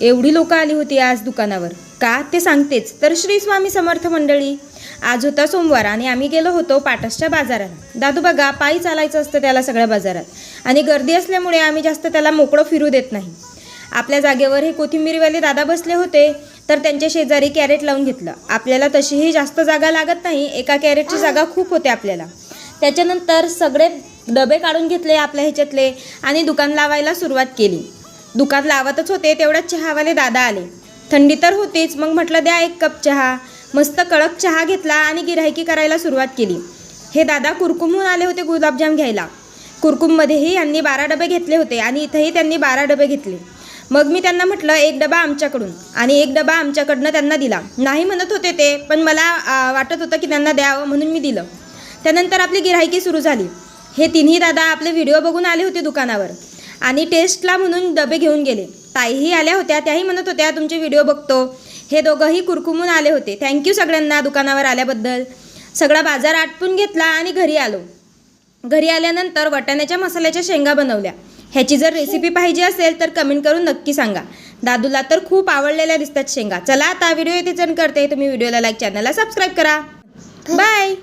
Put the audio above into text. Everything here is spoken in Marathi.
एवढी लोक आली होती आज दुकानावर. का? ते सांगतेच. तर श्री स्वामी समर्थ मंडळी आज होता सोमवार आणि आम्ही गेलो होतो पाटसच्या बाजारात दादू बघा पायी चालायचं असतं त्याला सगळ्या बाजारात. आणि गर्दी असल्यामुळे आम्ही जास्त त्याला मोकळं फिरू देत नाही. आपल्या जागेवर हे कोथिंबीरवाले दादा बसले होते तर त्यांच्या शेजारी कॅरेट लावून घेतलं. आपल्याला तशीही जास्त जागा लागत नाही एका कॅरेटची जागा खूप होते आपल्याला. त्याच्यानंतर सगळे डबे काढून घेतले आपल्या ह्याच्यातले आणि दुकान लावायला सुरुवात केली. दुकान लावतच होते तेवढ्यात चहावाले दादा आले. थंडी तर होतीच मग म्हटलं द्या एक कप चहा. मस्त कडक चहा घेतला आणि गिरायकी करायला सुरुवात केली. हे दादा कुरकुमहून आले होते गुलाबजाम घ्यायला. कुरकुममध्येही यांनी बारा डबे घेतले होते आणि इथंही त्यांनी बारा डबे घेतले. मग मी त्यांना म्हटलं एक डबा आमच्याकडून. आणि एक डबा आमच्याकडनं त्यांना दिला. नाही म्हणत होते ते पण मला वाटत होतं की त्यांना द्यावं म्हणून मी दिलं. त्यानंतर आपली गिरायकी सुरू झाली. हे तिन्ही दादा आपले व्हिडिओ बघून आले होते दुकानावर. आणि टेस्टला म्हणून डबे घेऊन गेले. ताईही आल्या होत्या त्याही म्हणत होत्या तुमचे व्हिडिओ बघतो. हे दोघंही कुरकुमून आले होते. थँक्यू सगळ्यांना दुकानावर आल्याबद्दल. सगळा बाजार आटपून घेतला आणि घरी आलो. घरी आल्यानंतर वाटाण्याच्या मसाल्याच्या शेंगा बनवल्या. ह्याची जर रेसिपी पाहिजे असेल तर कमेंट करून नक्की सांगा. दादूला तर खूप आवडलेल्या दिसतात शेंगा. चला आता व्हिडिओ इथे जण करते. तुम्ही व्हिडिओला लाईक चॅनलला सबस्क्राईब करा. बाय